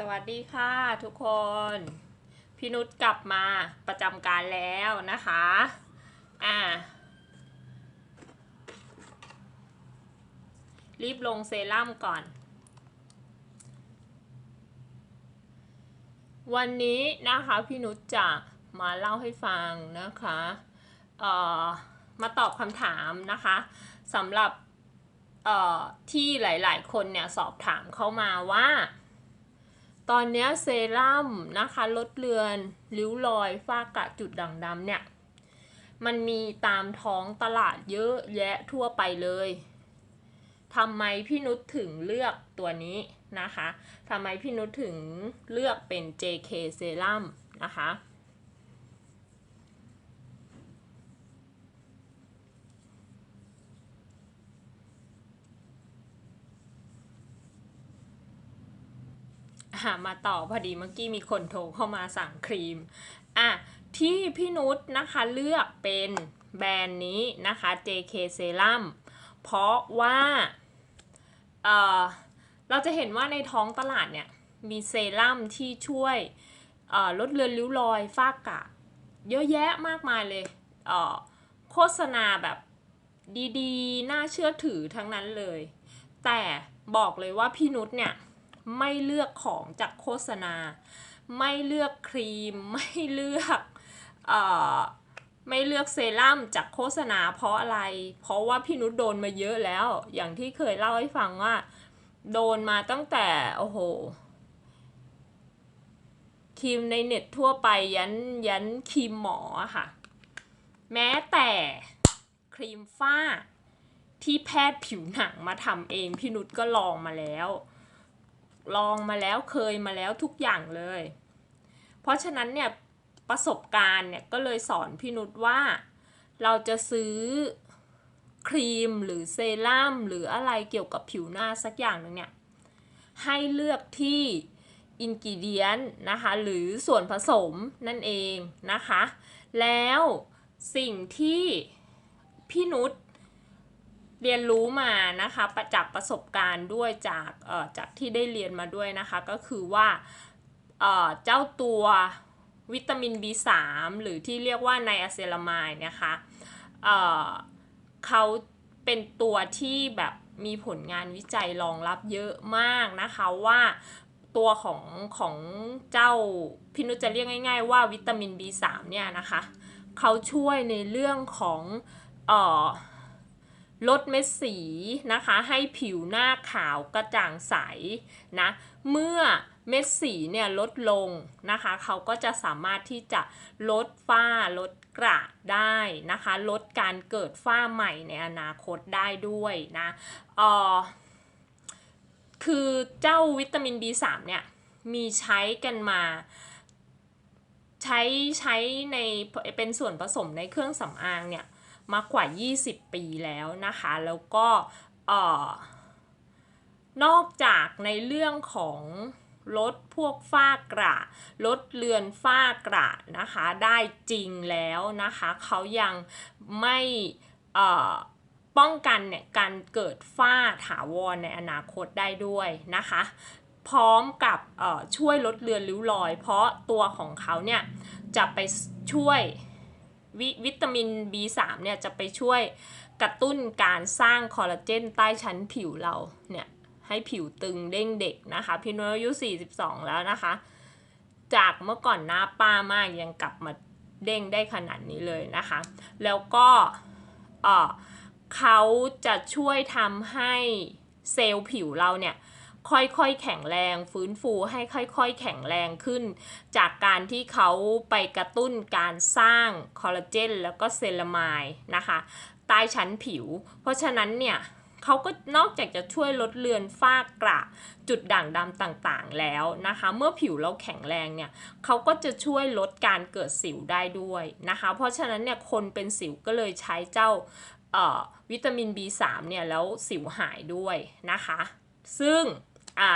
สวัสดีค่ะทุกคน พี่นุชกลับมาประจำการแล้วนะคะ อ่า รีบลงเซรั่มก่อน วันนี้นะคะพี่นุชจะมาเล่าให้ฟังนะคะ เอ่อ มาตอบคำถามนะคะสำหรับ เอ่อ ที่หลายๆ คนเนี่ยสอบถามเข้ามาว่า ตอนนี้เซรั่มนะคะลดเลือนริ้วรอยฝ้ากระจุดด่างดำเนี่ย มันมีตามท้องตลาดเยอะแยะทั่วไปเลยทำไมพี่นุชถึงเลือกตัวนี้นะคะทำไมพี่นุชถึงเลือกเป็น JK เซรั่มนะคะ อะมาต่อพอดีเมื่อกี้มีคนโทรเข้ามาสั่งครีม อะ ที่พี่นุชนะคะเลือกเป็นแบรนด์นี้นะคะ JK Serum เพราะว่าเอ่อเราจะเห็นว่าในท้องตลาดเนี่ยมีเซรั่มที่ช่วยลดเลือนริ้วรอยฝ้ากระเยอะแยะมากมายเลยเอ่อโฆษณาแบบดีๆ น่าเชื่อถือทั้งนั้นเลย แต่บอกเลยว่าพี่นุชเนี่ย ไม่เลือกของจากโฆษณา ไม่เลือกครีม ไม่เลือกเอ่อไม่เลือกเซรั่มจากโฆษณาเพราะอะไร เพราะว่าพี่นุชโดนมาเยอะแล้ว อย่างที่เคยเล่าให้ฟังว่า โดนมาตั้งแต่โอ้โหครีมในเน็ตทั่วไปยันยันครีมหมอค่ะ แม้แต่ครีมฝ้าที่แพทย์ผิวหนังมาทำเองพี่นุชก็ลองมาแล้ว ลองมาแล้วเคยมาแล้วทุกอย่างเลย เพราะฉะนั้นเนี่ยประสบการณ์เนี่ยก็เลยสอนพี่นุชว่าเราจะซื้อครีมหรือเซรั่มหรืออะไรเกี่ยวกับผิวหน้าสักอย่างหนึ่งเนี่ยให้เลือกที่อินกิเดียนนะคะหรือส่วนผสมนั่นเองนะคะ แล้วสิ่งที่พี่นุช เรียนรู้มานะคะประจากประสบการณ์ด้วยจากเอ่อจากที่ได้เรียนมาด้วยนะคะก็คือว่าเอ่อเจ้าตัววิตามิน B3 หรือที่เรียกว่าไนอะเซลามายนะคะเอ่อเขาเป็นตัวที่แบบมีผลงานวิจัยรองรับเยอะมากนะคะว่าตัวของของเจ้าพี่นุจะเรียกง่าย ๆ ว่าวิตามิน B3 เนี่ยนะคะเขาช่วยในเรื่องของเอ่อ ลดเม็ดสีนะคะ ให้ผิวหน้าขาวกระจ่างใสนะเมื่อเม็ดสีเนี่ยลดลงนะคะ เขาก็จะสามารถที่จะลดฝ้าลดกระได้นะคะ ลดการเกิดฝ้าใหม่ในอนาคตได้ด้วยนะออคือเจ้าวิตามิน B3 เนี่ยมีใช้กันมา ใช้ใช้ในเป็นส่วนผสมในเครื่องสำอางเนี่ย มากกว่า 20 ปีแล้วนะคะ แล้วก็ออนอกจากในเรื่องของลดพวกฝ้ากระลดเลือนฝ้ากระนะคะ ได้จริงแล้วนะคะ เขายังไม่ป้องกันเนี่ยการเกิดฝ้าถาวรในอนาคตได้ด้วยนะคะ พร้อมกับช่วยลดเลือนริ้วรอย เพราะตัวของเขาเนี่ยจะไปช่วย วิวิตามิน B3 เนี่ยจะไปช่วยกระตุ้นการสร้างคอลลาเจนใต้ชั้นผิวเราเนี่ยให้ผิวตึงเด้งเด็กนะคะ พี่นุ้ยอายุ 42 แล้วนะคะ จากเมื่อก่อนหน้าป้ามากยังกลับมาเด้งได้ขนาดนี้เลยนะคะ แล้วก็เออเขาจะช่วยทำให้เซลล์ผิวเราเนี่ย ค่อยๆแข็งแรง ฟื้นฟูให้ค่อยๆ แข็งแรงขึ้น จากการที่เขาไปกระตุ้นการสร้างคอลลาเจนแล้วก็เซรามายนะคะใต้ชั้นผิว เพราะฉะนั้นเนี่ยเขาก็นอกจากจะช่วยลดเลือนฝ้ากระจุดด่างดำต่างๆแล้วนะคะ เมื่อผิวเราแข็งแรงเนี่ยเขาก็จะช่วยลดการเกิดสิวได้ด้วยนะคะ เพราะฉะนั้นเนี่ยคนเป็นสิวก็เลยใช้เจ้าวิตามิน B3 เนี่ยแล้วสิวหายด้วยนะคะ ซึ่ง อ่า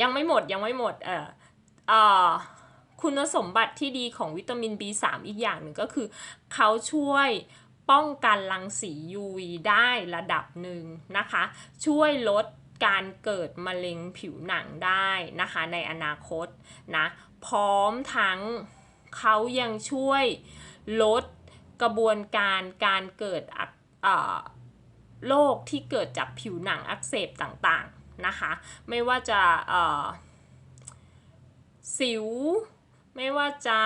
ยังไม่หมดยังไม่หมดเอ่อเอ่อคุณสมบัติที่ดีของวิตามิน B3 อีกอย่างหนึ่งก็คือ เขาช่วยป้องกันรังสี UV ได้ระดับหนึ่งนะคะ ช่วยลดการเกิดมะเร็งผิวหนังได้นะคะ ในอนาคตนะพร้อมทั้งเขายังช่วยลดกระบวนการการเกิดอักเอ่อ โรคที่เกิดจากผิวหนังอักเสบต่างๆนะคะ ไม่ว่าจะอ่อสิว ไม่ว่าจะ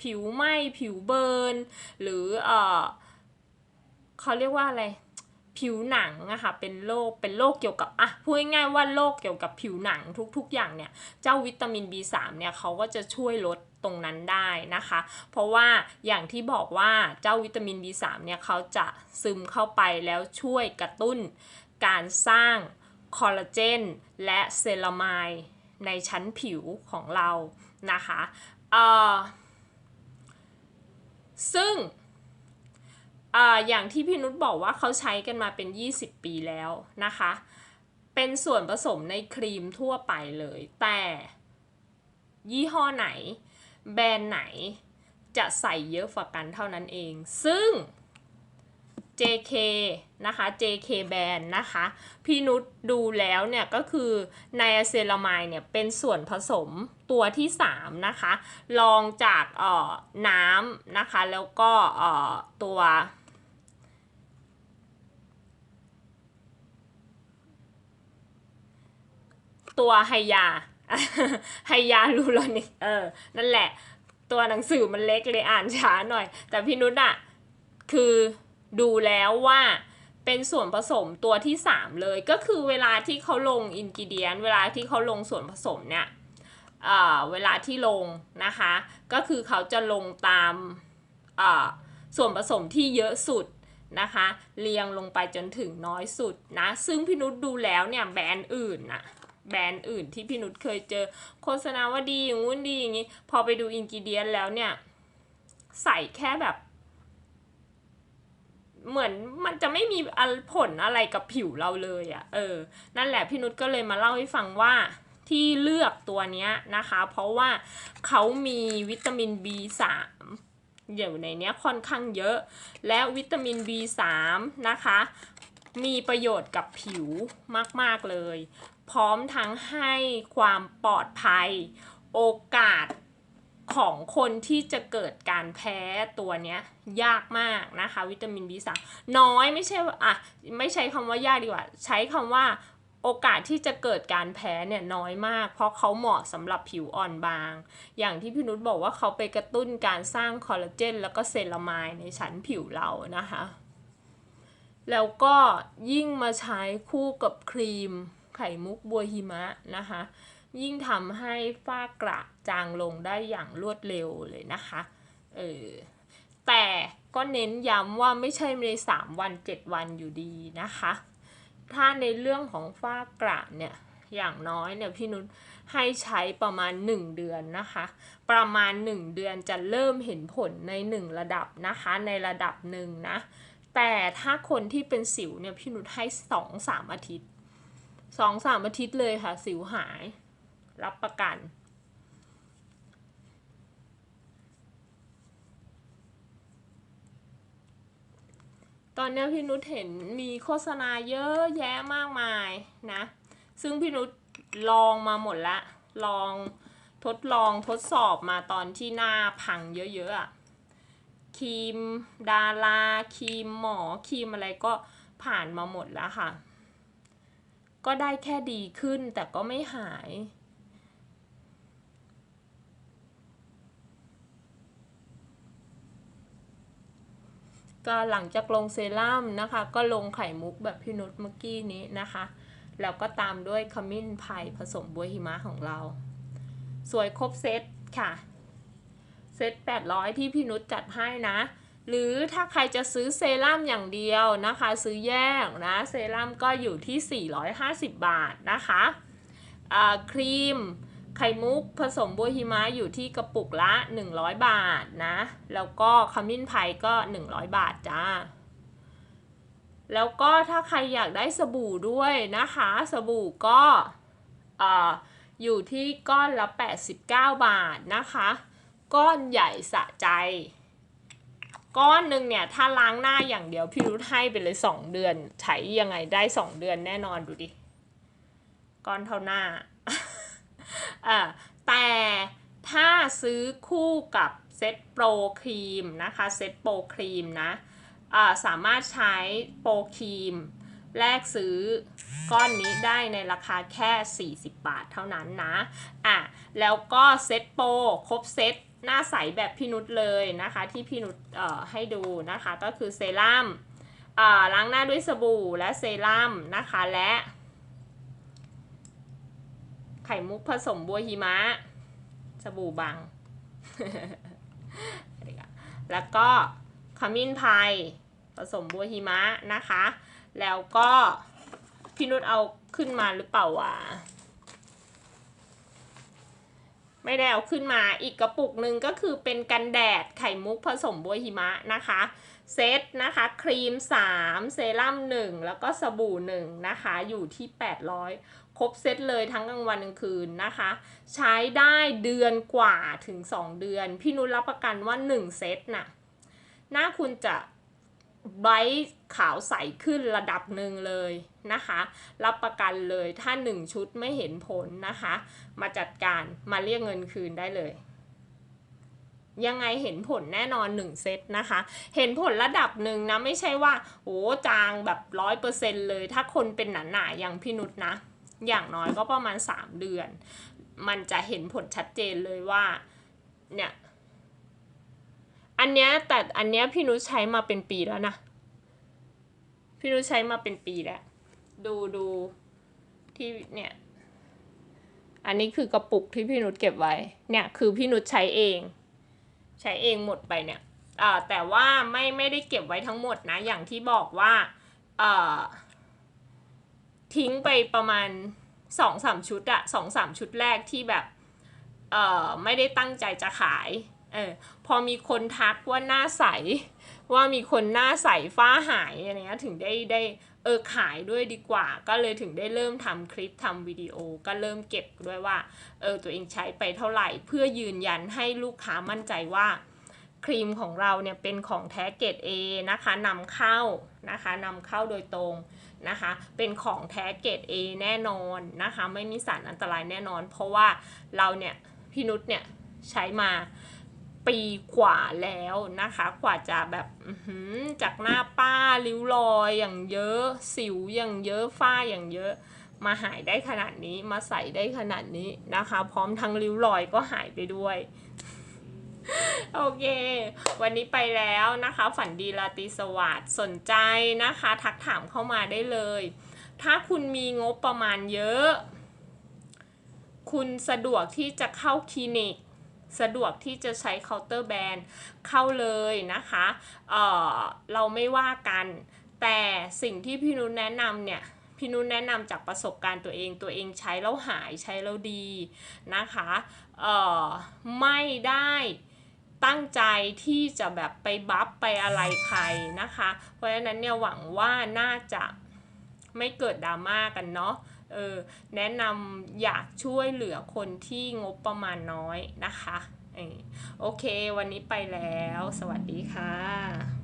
ผิวไหม้ผิวเบิร์นหรือเอ่อเขาเรียกว่าอะไร ผิวหนังอะค่ะเป็นโรคเป็นโรคเกี่ยวกับอะพูดง่ายๆว่าโรคเกี่ยวกับผิวหนังทุกๆอย่างเนี่ยเจ้าวิตามิน B3 เนี่ยเขาก็จะช่วยลดตรงนั้นได้นะคะ เพราะว่าอย่างที่บอกว่าเจ้าวิตามิน B3 เนี่ยเขาจะซึมเข้าไปแล้วช่วยกระตุ้นการสร้างคอลลาเจนและเซรามายในชั้นผิวของเรานะคะเอ่อซึ่ง อ่าอย่างที่พี่นุชบอกว่าเขาใช้กันมาเป็น 20 ปีแล้วนะคะ เป็นส่วนผสมในครีมทั่วไปเลย แต่ยี่ห้อไหน แบรนด์ไหนจะใส่เยอะกว่ากันเท่านั้นเอง ซึ่ง JK นะคะ JK แบรนด์นะคะ พี่นุชดูแล้วเนี่ยก็คือไนอะเซรามายเนี่ยเป็นส่วนผสมตัวที่ 3 นะคะ รองจากอ่อน้ำนะคะ แล้วก็ออตัว ตัวไฮยาไฮยาลูโรนิกเออ นั่นแหละ ตัวหนังสือมันเล็กเลยอ่านช้าหน่อย แต่พี่นุชอะคือดูแล้วว่าเป็นส่วนผสมตัวที่ 3 เลยก็คือเวลาที่เขาลงอินกิเดียน เวลาที่เขาลงส่วนผสมเนี่ยเอ่อเวลาที่ลงนะคะ ก็คือเขาจะลงตามเอ่อส่วนผสมที่เยอะสุดนะคะ เรียงลงไปจนถึงน้อยสุดนะ ซึ่งพี่นุชดูแล้วเนี่ยแบรนด์อื่นนะ แบรนด์อื่นที่พี่นุชเคยเจอ โฆษณาว่าดีอย่างงู้นดีอย่างนี้ พอไปดูอินกิเดียนแล้วเนี่ย ใส่แค่แบบ เหมือนมันจะไม่มีผลอะไรกับผิวเราเลยอะ่ะ เออ นั่นแหละพี่นุชก็เลยมาเล่าให้ฟังว่าที่เลือกตัวเนี้ยนะคะ เพราะว่าเขามีวิตามิน B3 อยู่ในเนี้ยค่อนข้างเยอะ และวิตามิน B3 นะคะ มีประโยชน์กับผิวมาก ๆ เลย พร้อมทั้งให้ความปลอดภัย โอกาสของคนที่จะเกิดการแพ้ตัวเนี้ยยากมากนะคะ วิตามิน B3 น้อยไม่ใช่อะไม่ใช้คำว่ายากดีกว่า ใช้คำว่าโอกาสที่จะเกิดการแพ้เนี่ยน้อยมาก เพราะเขาเหมาะสำหรับผิวอ่อนบาง อย่างที่พี่นุชบอกว่าเขาไปกระตุ้นการสร้างคอลลาเจนแล้วก็เซรามายในชั้นผิวเรานะคะ แล้วก็ยิ่งมาใช้คู่กับครีม ไข่มุกบัวหิมะนะคะ ยิ่งทำให้ฝ้ากระจางลงได้อย่างรวดเร็วเลยนะคะเออแต่ก็เน้นย้ำว่าไม่ใช่ใน 3 วัน 7 วันอยู่ดีนะคะ ถ้าในเรื่องของฝ้ากระเนี่ยอย่างน้อยเนี่ยพี่นุชให้ใช้ประมาณ 1 เดือนนะคะ ประมาณ 1 เดือนจะเริ่มเห็นผลใน 1 ระดับนะคะ ในระดับหนึ่งนะ แต่ถ้าคนที่เป็นสิวเนี่ยพี่นุชให้สองสามอาทิตย์ สองสามอาทิตย์เลยค่ะ สิวหาย รับประกัน ตอนนี้พี่นุชเห็นมีโฆษณาเยอะแยะมากมายนะ ซึ่งพี่นุชลองมาหมดละ ลองทดลองทดสอบมาตอนที่หน้าพังเยอะๆอะครีม ดาราครีมหมอครีมอะไรก็ผ่านมาหมดแล้วค่ะ ก็ได้แค่ดีขึ้นแต่ก็ไม่หาย ก็หลังจากลงเซรั่มนะคะ ก็ลงไข่มุกแบบพี่นุชเมื่อกี้นี้นะคะ แล้วก็ตามด้วยขมิ้นไผ่ผสมบัวหิมะของเรา สวยครบเซตค่ะ เซต800 ที่พี่นุชจัดให้นะ หรือถ้าใครจะซื้อเซรั่มอย่างเดียวนะคะ ซื้อแยกนะเซรั่มก็อยู่ที่ 450 บาทนะคะครีมไข่มุกผสมบัวหิมะอยู่ที่กระปุกละ 100 บาทนะ แล้วก็ขมิ้นไผ่ก็ 100 บาทจ้า แล้วก็ถ้าใครอยากได้สบู่ด้วยนะคะ สบู่ก็ออยู่ที่ก้อนละ 89 บาทนะคะ ก้อนใหญ่สะใจ ก้อนหนึ่งเนี่ยถ้าล้างหน้าอย่างเดียวพี่รุธให้ไปเลย 2 เดือนใช้ยังไงได้ 2 เดือนแน่นอนดูดิ ก้อนเท่าหน้าอ่าแต่ถ้าซื้อคู่กับเซ็ตโปรครีมนะคะเซ็ตโปรครีมนะอ่าสามารถใช้โปรครีมแลกซื้อก้อนนี้ได้ในราคาแค่ 40 บาทเท่านั้นนะอะแล้วก็เซ็ตโปรครบเซ็ต หน้าใสแบบพี่นุชเลยนะคะที่พี่นุชให้ดูนะคะก็คือเซรั่มล้างหน้าด้วยสบู่และเซรั่มนะคะและ ไข่มุกผสมบัวหิมะ สบู่บัง แล้วก็ขมิ้นพายผสมบัวหิมะนะคะ แล้วก็พี่นุชเอาขึ้นมาหรือเปล่าวะ ไม่ได้เอาขึ้นมาอีกกระปุกหนึ่งก็คือเป็นกันแดดไข่มุกผสมบัวหิมะนะคะ เซตนะคะ ครีม 3 เซรั่ม1 แล้วก็สบู่1นะคะ อยู่ที่ 800 ครบเซตเลยทั้งกลางวันกลางคืนนะคะ ใช้ได้เดือนกว่าถึง 2 เดือน พี่นุชรับประกันว่า 1 เซตน่ะหน้าคุณจะ ไบท์ขาวใสขึ้นระดับหนึ่งเลยนะคะ รับประกันเลยถ้า 1 ชุดไม่เห็นผลนะคะ มาจัดการมาเรียกเงินคืนได้เลย ยังไงเห็นผลแน่นอน 1 เซตนะคะ เห็นผลระดับหนึ่งนะ ไม่ใช่ว่าโอ้จางแบบร้อยเปอร์เซ็นเลย ถ้าคนเป็นหนาๆอย่างพี่นุชนะ อย่างน้อยก็ประมาณ 3 เดือน มันจะเห็นผลชัดเจนเลยว่าเนี่ย อันเนี้ยแต่อันเนี้ยพี่นุชใช้มาเป็นปีแล้วนะ พี่นุชใช้มาเป็นปีแล้ว ดูดูที่เนี่ย อันนี้คือกระปุกที่พี่นุชเก็บไว้ เนี่ยคือพี่นุชใช้เอง ใช้เองหมดไปเนี่ยอ่าแต่ว่าไม่ไม่ได้เก็บไว้ทั้งหมดนะ อย่างที่บอกว่าเอ่อทิ้งไปประมาณสองสามชุดอะสองสามชุดแรกที่แบบเอ่อไม่ได้ตั้งใจจะขาย เออพอมีคนทักว่าหน้าใส ว่ามีคนหน้าใสฟ้าหายอะไรเงี้ยถึงได้ได้เออขายด้วยดีกว่า ก็เลยถึงได้เริ่มทำคลิปทำวิดีโอ ก็เริ่มเก็บด้วยว่าเออตัวเองใช้ไปเท่าไหร่ เพื่อยืนยันให้ลูกค้ามั่นใจว่าครีมของเราเนี่ยเป็นของแท้เกรด A นะคะนำเข้านะคะนำเข้าโดยตรงนะคะ เป็นของแท้เกรด A แน่นอนนะคะ ไม่มีสารอันตรายแน่นอน เพราะว่าเราเนี่ยพี่นุชเนี่ยใช้มา ปีกว่าแล้วนะคะ กว่าจะแบบจากหน้าป้าริ้วรอยอย่างเยอะ สิวอย่างเยอะฝ้าอย่างเยอะ มาหายได้ขนาดนี้มาใส่ได้ขนาดนี้นะคะ พร้อมทั้งริ้วรอยก็หายไปด้วยโอเค วันนี้ไปแล้วนะคะ ฝันดีราตรีสวัสดิ์สนใจนะคะ ทักถามเข้ามาได้เลย ถ้าคุณมีงบประมาณเยอะ คุณสะดวกที่จะเข้าคลินิก สะดวกที่จะใช้เคาน์เตอร์แบรนด์เข้าเลยนะคะเออเราไม่ว่ากัน แต่สิ่งที่พี่นุชแนะนำเนี่ยพี่นุชแนะนำจากประสบการณ์ตัวเองตัวเองใช้แล้วหายใช้แล้วดีนะคะเอ่อไม่ได้ตั้งใจที่จะแบบไปบัฟไปอะไรใครนะคะ เพราะฉะนั้นเนี่ยหวังว่าน่าจะไม่เกิดดราม่ากันเนาะ เออแนะนำอยากช่วยเหลือคนที่งบประมาณน้อยนะคะออโอเค วันนี้ไปแล้ว สวัสดีค่ะ